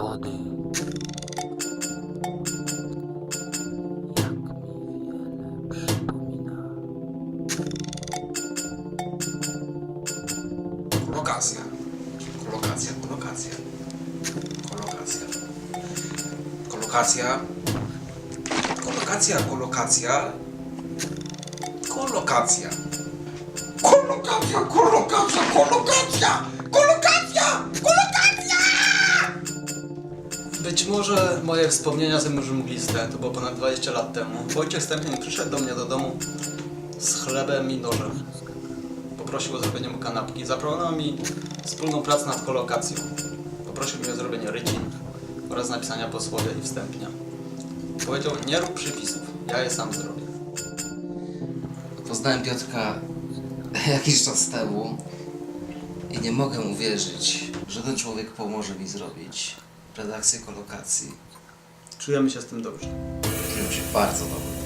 strony. Kolokacja. Kolokacja. Kolokacja. Kolokacja, kolokacja. Kolokacja. Kolokacja, kolokacja, kolokacja! Być może moje wspomnienia są już mgliste, to było ponad 20 lat temu. Wojciech Stępień przyszedł do mnie do domu z chlebem i nożem. Poprosił o zrobienie mu kanapki. Zaproponował mi wspólną pracę nad kolokacją. Poprosił mnie o zrobienie rycin oraz napisania posłowie i wstępnia. Powiedział, nie rób przypisów, ja je sam zrobię. Poznałem Piotrka jakiś czas temu i nie mogę uwierzyć, że ten człowiek pomoże mi zrobić redakcję kolokacji. Czujemy się z tym dobrze. Czuję się bardzo dobrze.